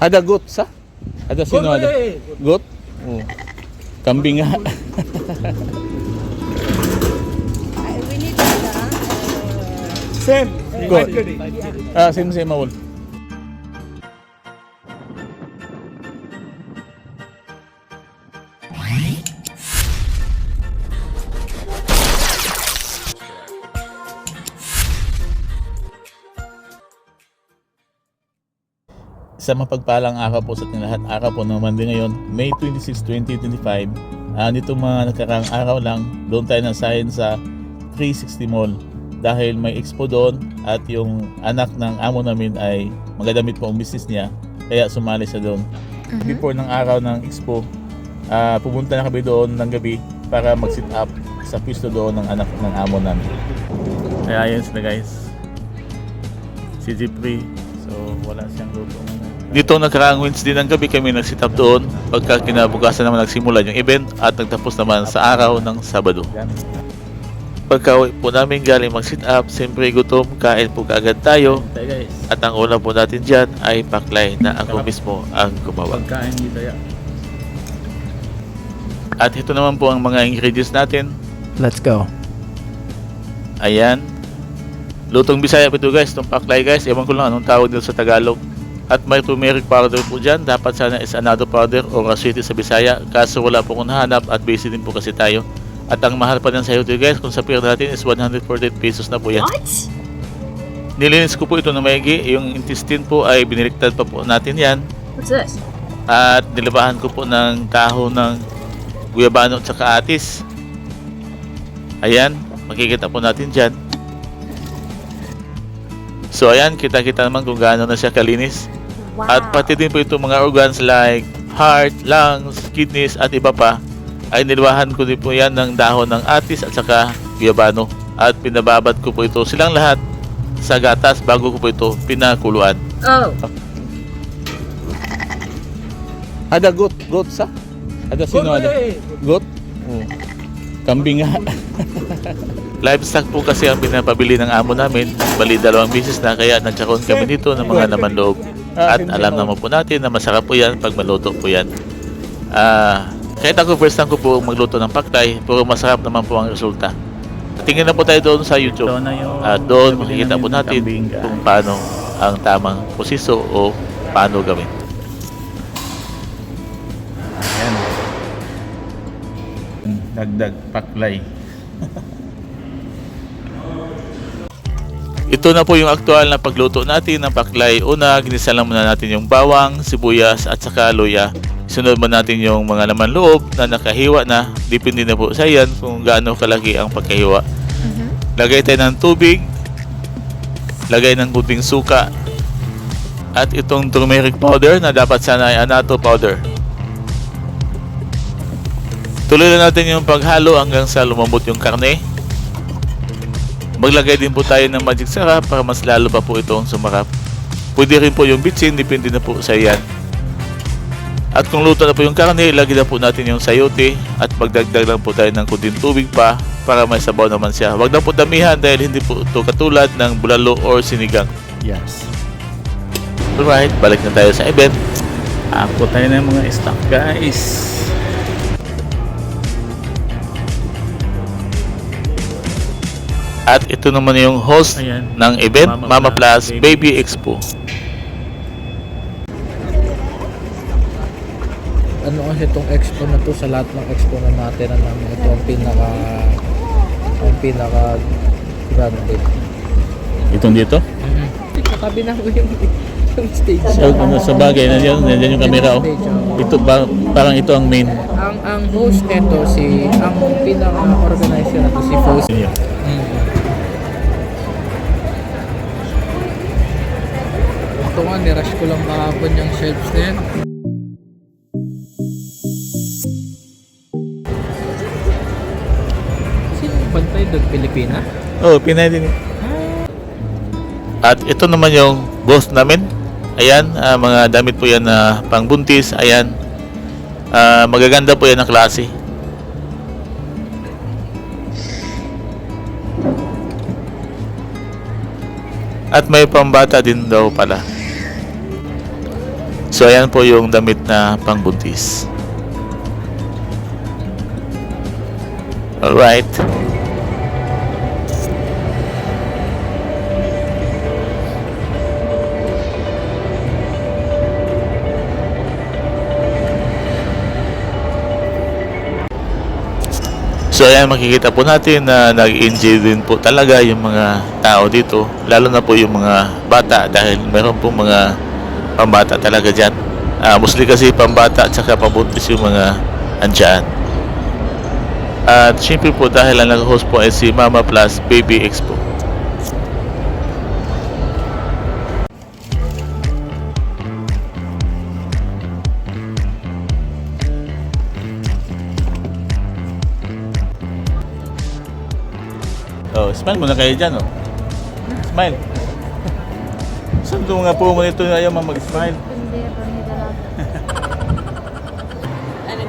Ada goat sa? Ada sino ada? Goat? Oh. Kambing nga. I- we need that. Same. Good. ah, same same awol. Sa mapagpalang araw po sa ating lahat, araw po naman din ngayon, May 26, 2025. Ah, nito mga nakarang araw lang, doon tayo nasahin sa 360 Mall dahil may expo doon at yung anak ng amo namin ay magadamit po ang business niya kaya sumali siya doon. Before ng araw ng expo, ah, pumunta na kami doon ng gabi para mag-sit up sa pwesto doon ng anak ng amo namin. Kaya yun sila guys. Si Jeffrey, so wala siyang luto ngayon. Dito nakaraang Wednesday ng gabi kami nag-sit up doon pagka kinabukasan naman nagsimula yung event at nagtapos naman sa araw ng Sabado. Pagka po namin galing mag-sit up, siyempre gutom, kain po kaagad tayo. At ang una po natin dyan ay paklay na ako mismo ang gumawa. Pagkain dito ya. At ito naman po ang mga ingredients natin. Let's go. Ayan. Lutong Bisaya po ito guys, itong paklay guys. Ewan ko lang anong tawag nila sa Tagalog. At may turmeric powder po dyan. Dapat sana is another powder o rasuite sa Bisaya. Kaso wala po kung nahanap at busy din po kasi tayo. At ang mahal pa ng sayo guys, kung sa pera natin is 148 pesos na po yan. What? Nilinis ko po ito na maigi. Yung intestine po ay biniliktad pa po natin yan. What's this? At nilabahan ko po ng taho ng guyabano at saka atis. Ayan, makikita po natin dyan. So ayan, kita-kita naman kung gaano na siya kalinis. Wow. At pati din po itong mga organs like heart, lungs, kidneys at iba pa ay nilwahan ko din po yan ng dahon ng atis at saka guyabano. At pinababad ko po ito silang lahat sa gatas bago ko po ito pinakuluan. Oh. Ada goat, goat sa? Ada sino ada? Goat? Oh. Kambing nga. Livestock po kasi ang pinapabili ng amo namin. Bali dalawang bisis na kaya nagkaroon kami dito ng mga naman loob. At alam naman po natin na masarap po yan pag maluto po yan. Ah, kahit ako first time ko po magluto ng paktay, pero masarap naman po ang resulta. Tingin na po tayo doon sa YouTube. Ito na yung At doon nabili makikita po natin kambing, guys. kung paano ang tamang posiso o paano gawin. Ayan. Dagdag paklay. Ito na po yung aktual na pagluto natin ng paklay. Una, ginisa lang muna natin yung bawang, sibuyas at saka luya. Sunod mo natin yung mga laman loob na nakahiwa na. Depende na po sa yan kung gaano kalaki ang pagkahiwa. Lagay tayo ng tubig. Lagay ng kunting suka. At itong turmeric powder na dapat sana ay anato powder. Tuloy na natin yung paghalo hanggang sa lumambot yung karne. Maglagay din po tayo ng magic sarap para mas lalo pa po itong sumarap. Pwede rin po yung bitsin, depende na po sa yan. At kung luto na po yung karne, ilagay na po natin yung sayote at magdagdag lang po tayo ng kunting tubig pa para may sabaw naman siya. Huwag na po damihan dahil hindi po ito katulad ng bulalo or sinigang. Yes. Alright, balik na tayo sa event. Ako tayo ng mga stock guys. At ito naman yung host Ayan. ng event, Mama Mama, Plus Plus Baby Baby Expo. ano kasi itong expo na to sa lahat ng expo na natin na namin ito ang pinaka ang pinaka grande Itong dito? katabi na ko yung, yung stage So, ano, sa bagay, nandiyan, nandiyan yung camera oh. Oh. Ito, ba, parang ito ang main. ang ang host nito si ang pinaka organizer na to si Fos. Ito nga nirush ko lang kahapon yung shelves na sino bantay doon Pilipina? Oh, Pinay din. At ito naman yung boss namin. Ayan, ah, mga damit po yan na pangbuntis. Ayan. Ah, magaganda po yan na klase. At may pambata din daw pala. So ayan po yung damit na pangbuntis. Alright. So ayan makikita po natin na nag-enjoy din po talaga yung mga tao dito lalo na po yung mga bata dahil meron po mga pambata talaga dyan Ah, mostly kasi pambata at saka pabuntis yung mga andyan at syempre po dahil ang nag-host po ay si Mama Plus Baby Expo Oh, smile muna kayo dyan, oh. Smile. Saan doon nga po mo nito ayaw mag-smile?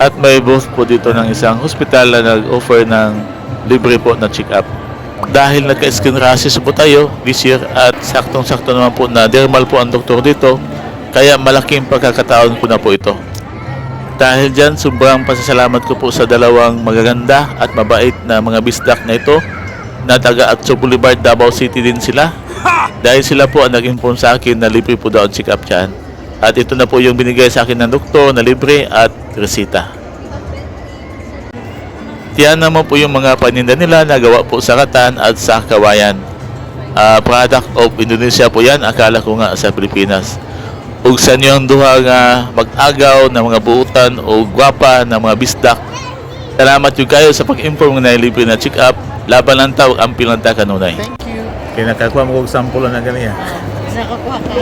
At may booth po dito ng isang hospital na nag-offer ng libre po na check-up. Dahil nagka-skin rashes po tayo this year at saktong-sakto naman po na dermal po ang doktor dito, kaya malaking pagkakataon ko na po ito. Dahil dyan, sobrang pasasalamat ko po sa dalawang magaganda at mabait na mga bisdak na ito na taga Atso Boulevard, Davao City din sila. Dahil sila po ang nag-inform sa akin na libre po daw ang check-up dyan. At ito na po yung binigay sa akin ng doktor na libre at resita. Yan naman po yung mga paninda nila na gawa po sa Katan at sa Kawayan. Ah, product of Indonesia po yan, akala ko nga sa Pilipinas. Ug sa niyong duha nga mag-agaw ng mga buutan o gwapa ng mga bisdak. Salamat yung kayo sa pag-inform na libre na check-up. Laban lang tawag ang pilanta kanunay. Kaya nakakuha mo kong sample na ganyan. Nakakuha ka.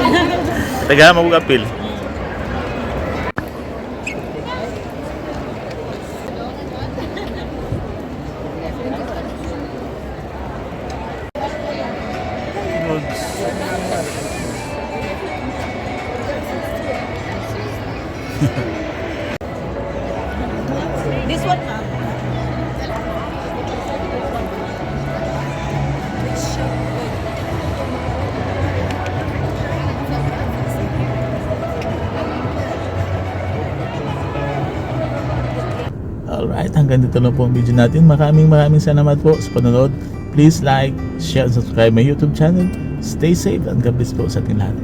Taga mo kong apil. This Alright, hanggang dito na po ang video natin. Maraming maraming salamat po sa panonood. Please like, share, and subscribe my YouTube channel. Stay safe and God bless po sa ating lahat.